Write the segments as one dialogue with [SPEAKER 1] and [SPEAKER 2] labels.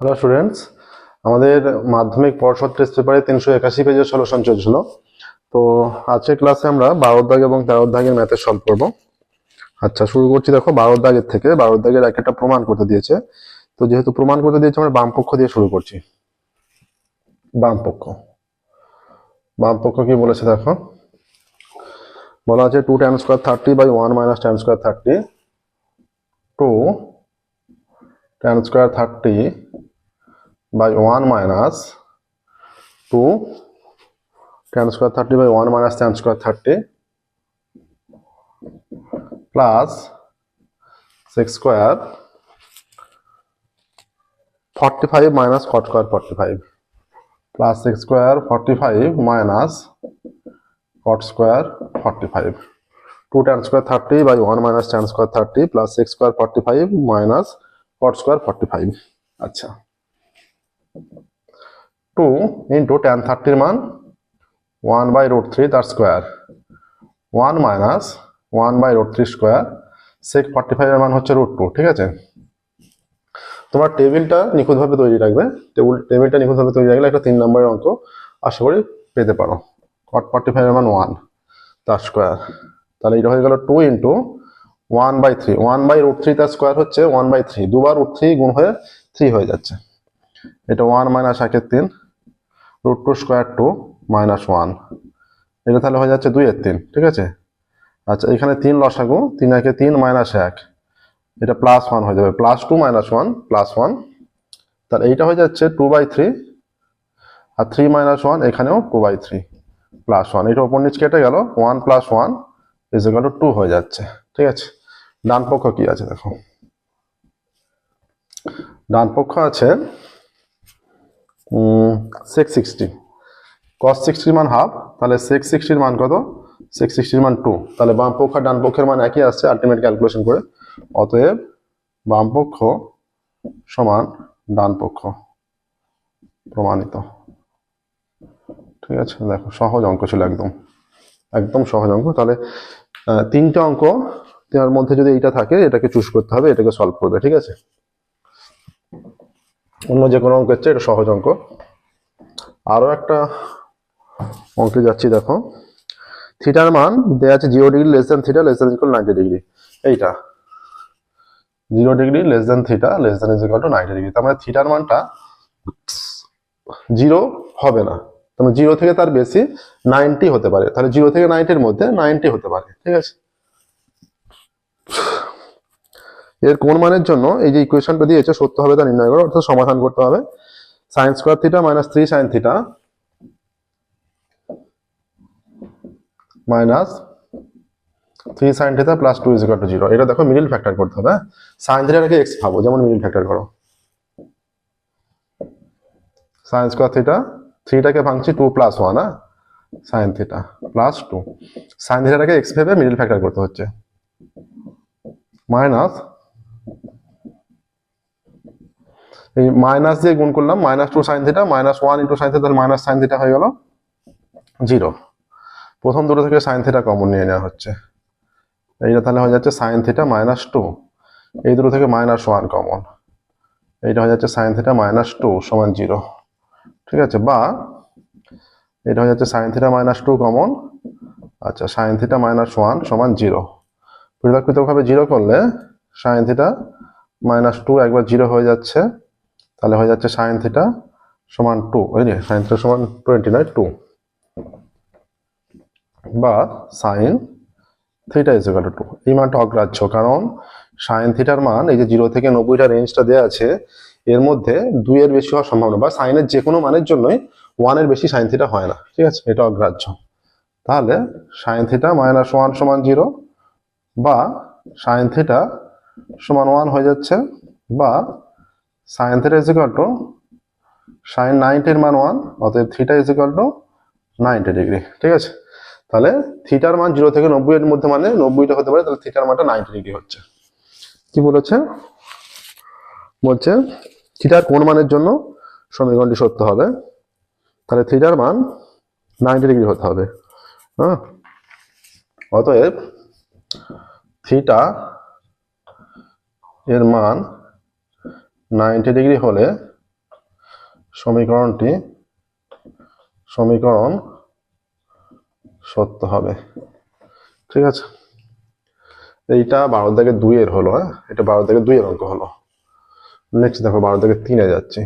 [SPEAKER 1] Hello students আমাদের মাধ্যমিক পর্ষদ টেস্ট পেপারে তিনশো একাশি পেজের সলিউশন চলছিল। তো আজকের ক্লাসে আমরা বারোর দাগ এবং তেরো দাগের ম্যাথের সলভ করব। আচ্ছা শুরু করছি দেখো বারোর দাগের থেকে। বারো দাগের এক একটা প্রমাণ করতে দিয়েছে। তো যেহেতু প্রমাণ করতে দিয়েছে, আমরা বাম পক্ষ দিয়ে শুরু করছি। বাম পক্ষ। বাম পক্ষ কি বলেছে দেখো? বলা আছে two time square thirty by one minus time square thirty two tan square 30 by 1 minus 2 tan square 30 by 1 minus tan square 30 plus 6 square 45 minus cot square 45 plus 6 square 45 minus cot square 45 2 tan square 30 by 1 minus tan square 30 plus 6 square 45 minus cot square 45 अच्छा 2 into 30 এর মান 1 by root three তার square. 1 minus 1 by root three square sec 45 এর মান হচ্ছে root two, ঠিক আছে? তোমার টেবিলটা নিখুঁতভাবে তৈরি রাখবে। টেবিল, টেবিলটা নিখুঁতভাবে তৈরি রাখলে একটা তিন নম্বরের অঙ্ক আশা করি পেতে পারো। কট ফর্টি ফাইভ এর মান ওয়ান তার স্কোয়ার। তাহলে এটা হয়ে গেল two into one by three one by root three তার স্কোয়ার হচ্ছে ওয়ান বাই থ্রি দুবার রুট থ্রি গুণ হয়ে থ্রি হয়ে যাচ্ছে। এটা ওয়ান মাইনাস একের তিন root two square two minus one এটা তাহলে হয়ে যাচ্ছে দুই এর তিন, ঠিক আছে? আচ্ছা এখানে তিন লসাগু, তিন একে তিন মাইনাস এক। এটা প্লাস ওয়ান হয়ে যাবে। Plus two minus one plus one তাহলে এইটা হয়ে যাচ্ছে টু বাই থ্রি আর থ্রি মাইনাস ওয়ান এখানেও two by three plus one এটা ওপর নিচ কেটে গেল one plus one is equal to two হয়ে যাচ্ছে, ঠিক আছে? ডান পক্ষ কি আছে দেখো? ডান পক্ষ আছে সিক্স সিক্সটি কস সিক্সটির মান হাফ তাহলে সিক্স সিক্সটির মান কত? সিক্স সিক্সটির মান টু তাহলে বাম পক্ষ আর ডান পক্ষের মান একই আসছে আলটিমেট ক্যালকুলেশন করে। অতএব বাম পক্ষ সমান ডান পক্ষ প্রমাণিত। ঠিক আছে, দেখো সহজ অঙ্ক ছিল একদম। একদম সহজ অঙ্ক। তাহলে তিনটে অঙ্ক, তার মধ্যে যদি এইটা থাকে, এটাকে চুজ করতে হবে, এটাকে সলভ করবে, ঠিক আছে? অন্য যে কোনো অঙ্কের হচ্ছে এটা সহজ অঙ্ক। আরও একটা অঙ্কে যাচ্ছি, দেখো। থিটার মান দেওয়া আছে zero degree less than theta less than equal ninety degree এইটা। Zero degree less than theta less than is equal to ninety degree তার মানে থিটার মানটা জিরো হবে না। তার মানে জিরো থেকে তার বেশি নাইনটি হতে পারে। তাহলে জিরো থেকে নাইনটির মধ্যে নাইনটি হতে পারে। ঠিক আছে? এর কোন মানের জন্য এই যে ইকুয়েশনটা দিয়েছে, সত্য হবে তা নির্ণয় করো, অর্থাৎ সমাধান করতে হবে। Sine square theta minus three sine theta minus three sine theta plus two is to zero এটা দেখো মিডিল ফ্যাক্টর করতে হবে সাইন থিটাকে এক্স ভাবো, যেমন মিডিল ফ্যাক্টর করো। সাইন স্কোয়ার থিটা থ্রিটাকে ভাঙছি টু প্লাস ওয়ান হ্যাঁ? Sine theta plus two sine থিটাটাকে x ভেবে মিডিল ফ্যাক্টর করতে হচ্ছে। মাইনাস এই মাইনাস দিয়ে গুণ করলাম minus two sine theta minus one into sine theta minus sine theta হয়ে গেল জিরো প্রথম দুটো থেকে সাইন থিটা কমন নিয়ে নেওয়া হচ্ছে। এইটা তাহলে হয়ে যাচ্ছে সাইন থিটা মাইনাস টু এই দুটো থেকে মাইনাস ওয়ান কমন এইটা হয়ে যাচ্ছে সাইন থিটা মাইনাস টু সমান জিরো ঠিক আছে, বা এটা হয়ে যাচ্ছে sine theta minus two common আচ্ছা সাইন থিটা মাইনাস ওয়ান সমান জিরো পরিবর্তিতভাবে জিরো করলে সাইন থিটা মাইনাস টু একবার জিরো হয়ে যাচ্ছে। তাহলে হয়ে যাচ্ছে সাইন থিটা সমান টু ওই সাইন থিটা সমান টোয়েন্টি নয় টু বা sine theta is equal two এই মানটা অগ্রাহ্য, কারণ সাইন থিটার মান এই যে জিরো থেকে নব্বইটা রেঞ্জটা দেওয়া আছে, এর মধ্যে দুইয়ের বেশি হওয়ার সম্ভাবনা, বা সাইনের যে কোনো মানের জন্যই ওয়ানের বেশি সাইন থিটা হয় না, ঠিক আছে? এটা অগ্রাহ্য। তাহলে সাইন থিটা মাইনাস ওয়ান সমান জিরো বা সাইন থিটা সমান ওয়ান হয়ে যাচ্ছে, বা sine theta is equal to sine নাইনটির মান ওয়ান অতএব theta is equal to ninety degree. ঠিক আছে? তাহলে থিটার মান জিরো থেকে নব্বই এর মধ্যে মানে নব্বইটা হতে পারে, তাহলে থিটার মানটা নাইনটি ডিগ্রি হচ্ছে। কি বলেছে? বলছে, থিটার কোন মানের জন্য? সমীকরণটি সত্য হবে। তাহলে থিটার মান নাইনটি ডিগ্রি হতে হবে। হ্যাঁ? অতএব থিটা এর মান নাইনটি ডিগ্রি হলে সমীকরণটি সমীকরণ সত্য হবে। ঠিক আছে? এইটা বারো থেকে দুইয়ের হলো হ্যাঁ? এটা বারো থেকে দুইয়ের অঙ্ক হলো। নেক্সট দেখো, বারো থেকে তিনে যাচ্ছি।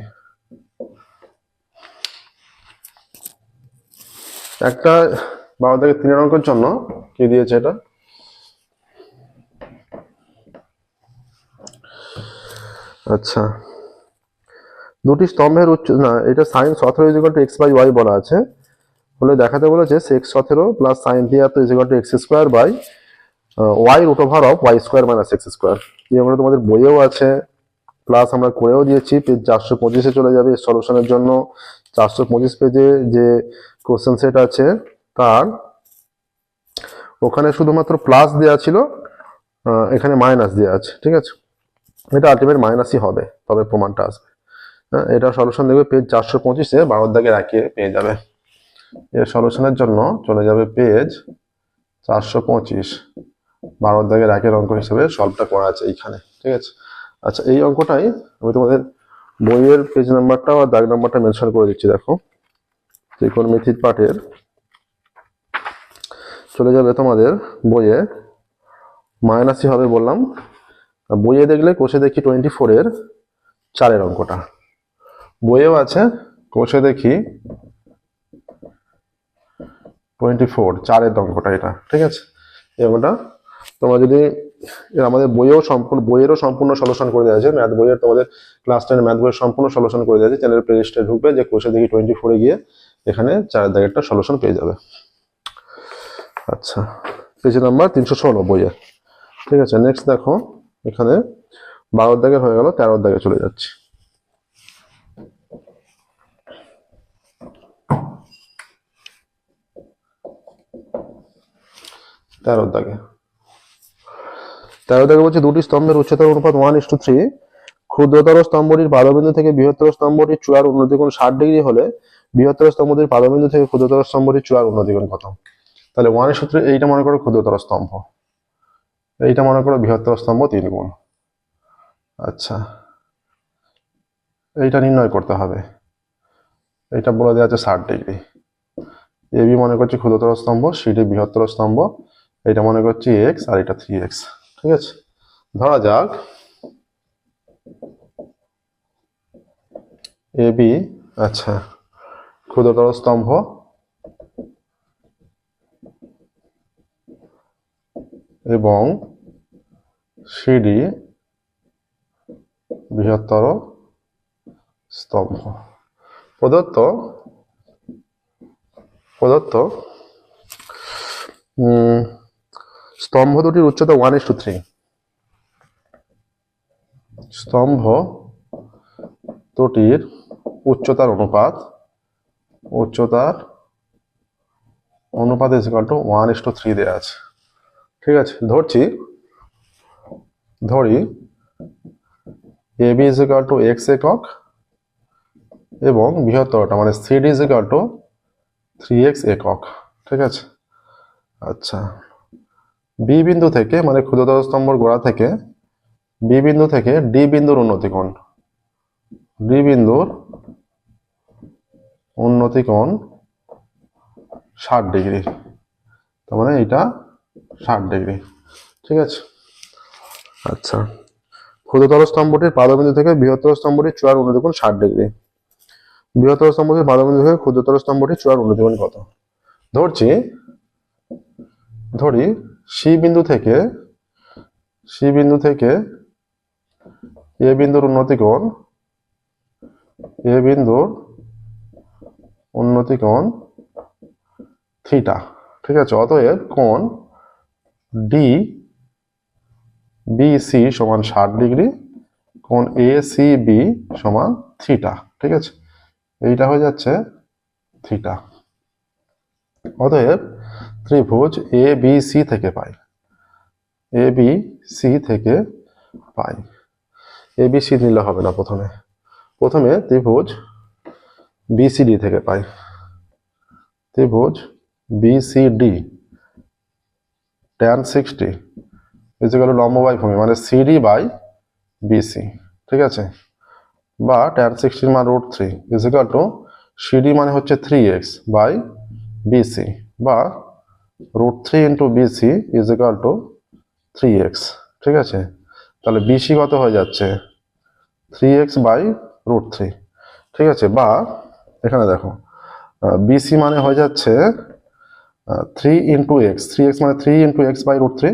[SPEAKER 1] একটা বারো থেকে তিনের অঙ্কের জন্য কি দিয়েছে এটা? আচ্ছা। দুটি স্তম্ভের উচ্চ না, এটা সাইন সতেরো equal to x by y বলা আছে। হলে দেখাতে বলেছে সেক্স সতেরো প্লাস সাইন তিয়াত্তর equal to x square by y root over of y square minus x square এই আমরা তোমাদের বইয়েও আছে। প্লাস আমরা করেও দিয়েছি পেজ চারশো পঁচিশে চলে যাবে সলিউশনের জন্য। চারশো পঁচিশ পেজে যে কোশ্চেন সেট আছে, তার, ওখানে শুধুমাত্র প্লাস দেওয়া ছিল এখানে মাইনাস দেওয়া আছে, ঠিক আছে? এটা আলটিমেট মাইনাসই হবে, তবে প্রমাণটা আসবে। হ্যাঁ এটা সলিউশন দেখবে পেজ চারশো পঁচিশে বারোর দাগে রাখিয়ে পেয়ে যাবে। এর সলিউশনের জন্য চলে যাবে পেজ চারশো পঁচিশ বারোর দাগে রাখের অঙ্ক হিসেবে সলভটা করা আছে এইখানে, ঠিক আছে? আচ্ছা এই অঙ্কটাই আমি তোমাদের বইয়ের পেজ নাম্বারটা আর দাগ নাম্বারটা মেনশন করে দিচ্ছি, দেখো। ত্রিকোণমিতির পাঠের চলে যাবে তোমাদের বইয়ে, মাইনাসই হবে বললাম বইয়ে দেখলে কোষে দেখি টোয়েন্টি ফোরের চারের অঙ্কটা। বইয়েও আছে, কোষে দেখি টোয়েন্টি ফোর চারের অঙ্কটা এটা, ঠিক আছে? এই অঙ্কটা তোমরা যদি আমাদের বইয়েও সম্পূর্ণ, বইয়েরও সম্পূর্ণ সলিউশন করে দেওয়া আছে। ম্যাথ বইয়ের তোমাদের ক্লাস টেন ম্যাথ বইয়ের সম্পূর্ণ সলিউশন করে দেওয়া আছে। চ্যানেল প্লে ঢুকবে, যে কোষে দেখি টোয়েন্টি ফোরে গিয়ে এখানে চারের দাগেরটা সলিউশন পেয়ে যাবে। আচ্ছা পেজ নাম্বার তিনশো ষোলো বইয়ের, ঠিক আছে? নেক্সট দেখো এখানে বারোর দাগের হয়ে গেল তেরোর দাগে চলে যাচ্ছে। তেরোর দাগে তেরো দাগে বলছে, দুটি স্তম্ভের উচ্চতার অনুপাত ওয়ান ইস টু থ্রি ক্ষুদ্রতর স্তম্ভটির পাদবিন্দু থেকে বৃহত্তর স্তম্ভটির চূড়ার উন্নতিকোণ ষাট ডিগ্রি হলে বৃহত্তর স্তম্ভটির পাদবিন্দু থেকে ক্ষুদ্রতর স্তম্ভটির চূড়ার উন্নতিকোণ কত? তাহলে ওয়ান ইস এইটা মনে করো ক্ষুদ্রতর স্তম্ভ। এইটা মনে করো বৃহত্তর স্তম্ভ তিন গুণ আচ্ছা। এইটা নির্ণয় করতে হবে। এইটা বলে দেওয়া আছে ষাট ডিগ্রি। এবি মনে করছি ক্ষুদ্রতর স্তম্ভ সিডি বৃহত্তর স্তম্ভ। এটা মনে করছি এক্স আর এটা থ্রি এক্স। ঠিক আছে? ধরা যাক। এবি আচ্ছা ক্ষুদ্রতর স্তম্ভ এবং সিডি বৃহত্তর স্তম্ভ। প্রদত্ত প্রদত্ত স্তম্ভ দুটির উচ্চতা ওয়ান ইস টু থ্রি স্তম্ভ দুটির উচ্চতার অনুপাত উচ্চতার অনুপাত is to one is to three দেওয়া আছে। ঠিক আছে, ধরছি। ধরি। A B is equal to x একক এবং বৃহত্তরটা মানে CD is equal to three x একক, ঠিক আছে? আচ্ছা। বি বিন্দু থেকে মানে ক্ষুদ্রতর স্তম্ভর গোড়া থেকে, বি বিন্দু থেকে ডি বিন্দুর উন্নতি কোণ। ডি বিন্দুর উন্নতি কোণ ষাট ডিগ্রি। তার মানে এটা ষাট ডিগ্রি ঠিক আছে? আচ্ছা। ক্ষুদ্রতর স্তম্ভটির পাদবিন্দু থেকে বৃহত্তর স্তম্ভটির চূড়ার উন্নতি ষাট ডিগ্রি। বৃহত্তর স্তম্ভটির পাদবিন্দু থেকে ক্ষুদ্রতর স্তম্ভটির চূড়ার উন্নতি কত? ধরছি, ধরি সি বিন্দু থেকে সি বিন্দু থেকে এ বিন্দুর উন্নতি কোণ এ বিন্দুর উন্নতি কোণ থিটা। ঠিক আছে? অতএব কোণ ডি বিসি সমান ষাট ডিগ্রি কোণ এ সি বি সমান থিটা, ঠিক আছে? এইটা হয়ে যাচ্ছে থিটা। অতএব ত্রিভুজ এ বি সি থেকে পাই। এ বি সি থেকে পাই। এ বি সি নিলে হবে না প্রথমে। প্রথমে ত্রিভুজ বিসিডি থেকে পাই। ত্রিভুজ বিসিডি ট্যান সিক্সটি ইজিক্যাল লম্ব বাই ভূমি মানে সিডি বাই বিসি ঠিক আছে? বা ট্যান সিক্সটির মান root three is equal to CD মানে হচ্ছে থ্রি এক্স বাই বিসি বা root three into BC is equal to three x ঠিক আছে? তাহলে বিসি কত হয়ে যাচ্ছে? Three x by root three ঠিক আছে? বা এখানে দেখো বিসি মানে হয়ে যাচ্ছে three into x three x মানে three into x by root three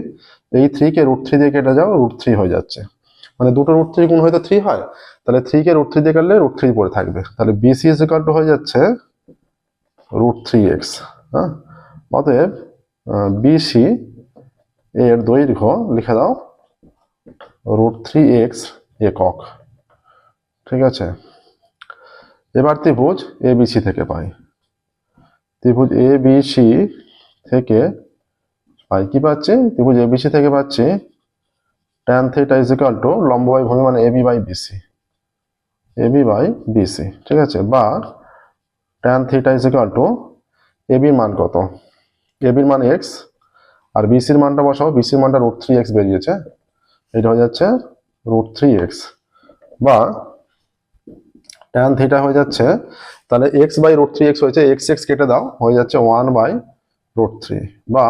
[SPEAKER 1] এই থ্রিকে রুট থ্রি দিয়ে কেটে যাও রুট থ্রি হয়ে যাচ্ছে। মানে দুটো রুট থ্রি গুণ হয়তো থ্রি হয়, তাহলে থ্রিকে রুট থ্রি দিয়ে কাটলে রুট থ্রি পড়ে থাকবে। তাহলে বিসি ইজ ইকাল টু হয়ে যাচ্ছে রুট থ্রি এক্স হ্যাঁ? অতএব বিসি এর দৈর্ঘ্য লিখে দাও রুট থ্রি এক্স একক। ঠিক আছে? এবার ত্রিভুজ এ বিসি থেকে পাই। ত্রিভুজ এ বিসি থেকে পাই কি পাচ্ছি? ত্রিভুজ এ বিসি থেকে পাচ্ছি। Tan theta is equal to লম্ব বাই ভূমি মানে AB by BC AB by BC ঠিক আছে? বা tan theta is equal to এবির মান কত? এবির মান এক্স আর বিসির মানটা বসাও। বিসির মানটা রুট থ্রি এক্স বেরিয়েছে। এটা হয়ে যাচ্ছে রুট থ্রি এক্স বা ট্যান থিটা হয়ে যাচ্ছে, তাহলে x by root three x হয়েছে এক্স এক্স কেটে দাও, হয়ে যাচ্ছে ওয়ান বাই রুট থ্রি বা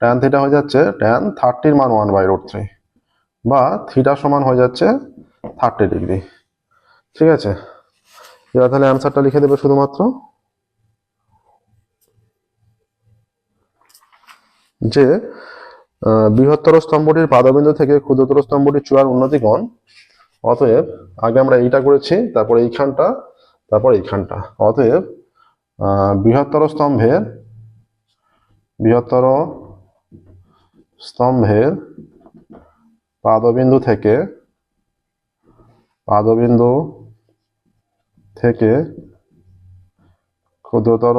[SPEAKER 1] ট্যান থিটা হয়ে যাচ্ছে ট্যান থার্টির মান ওয়ান বাই রুট থ্রি বা থিটা সমান হয়ে যাচ্ছে থার্টি ডিগ্রি ঠিক আছে? এবার তাহলে অ্যান্সারটা লিখে দেবে শুধুমাত্র, যে বৃহত্তর স্তম্ভটির পাদবিন্দু থেকে ক্ষুদ্রতর স্তম্ভটির চূড়ার উন্নতি কোণ অতএব আগে আমরা এইটা করেছি, তারপর এইখানটা তারপর এইখানটা। অতএব বৃহত্তর স্তম্ভের বৃহত্তর স্তম্ভের পাদবিন্দু থেকে পাদবিন্দু থেকে ক্ষুদ্রতর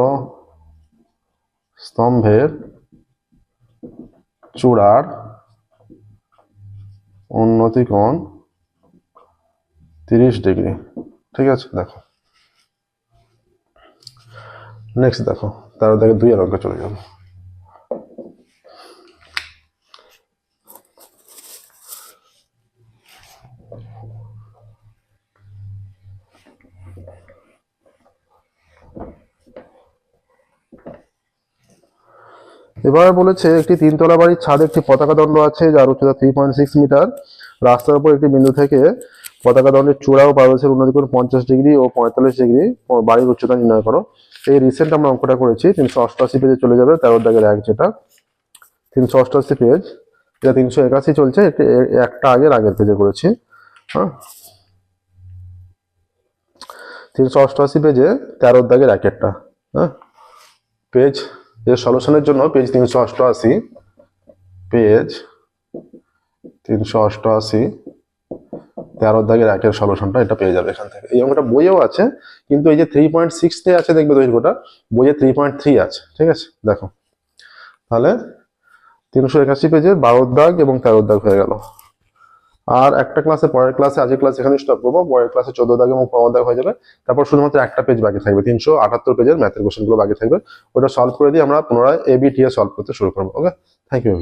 [SPEAKER 1] স্তম্ভের চূড়ার উন্নতি কোণ তিরিশ ডিগ্রি। ঠিক আছে, দেখো। নেক্সট দেখো তারপর দেখো দুই অঙ্কে চলে যাব। এবার বলেছে একটি তিনতলা বাড়ির ছাদে একটি পতাকা দণ্ড আছে, যার উচ্চতা থ্রি পয়েন্ট সিক্স মিটার রাস্তার উপর একটি বিন্দু থেকে পতাকা দণ্ডের চূড়া ও পারদর্শের উন্নতি করে পঞ্চাশ ডিগ্রি ও পঁয়তাল্লিশ ডিগ্রি বাড়ির উচ্চতা নির্ণয় করো। এই রিসেন্ট আমরা অঙ্কটা করেছি, তিনশো অষ্টআশি পেজে চলে যাবে, তেরো দাগের এক যেটা। তিনশো অষ্টআশি পেজ এটা তিনশো একাশি চলছে, একটা আগের আগের পেজে করেছি। হ্যাঁ। তিনশো অষ্টআশি পেজে তেরো দাগের এক একটা হ্যাঁ। পেজ এর সলিউশনের জন্য পেজ তিনশো অষ্টআশি পেজ তিনশো অষ্টআশি তেরো দাগের একের সলিউশনটা এটা পেয়ে যাবে এখান থেকে। এই অঙ্কটা বইয়েও আছে, কিন্তু এই যে থ্রি পয়েন্ট সিক্স আছে দেখবে দৈর্ঘ্যটা বইয়ে থ্রি পয়েন্ট থ্রি আছে, ঠিক আছে? দেখো। তাহলে তিনশো একাশি পেজে বারো দাগ এবং তেরো দাগ হয়ে গেল। আর একটা ক্লাসে পরের ক্লাসে আজকের ক্লাস এখানে স্টপ করব, পরের ক্লাসে চোদ্দ দাগ এবং পনেরো দাগ হয়ে যাবে। তারপর শুধুমাত্র একটা পেজ বাকি থাকবে, তিনশো আটাত্তর পেজের ম্যাথের কোশ্চেনগুলো বাকি থাকবে। ওটা সলভ করে দিয়ে আমরা পুনরায় এবিটিএ সলভ করতে শুরু করব ওকে থ্যাংক ইউ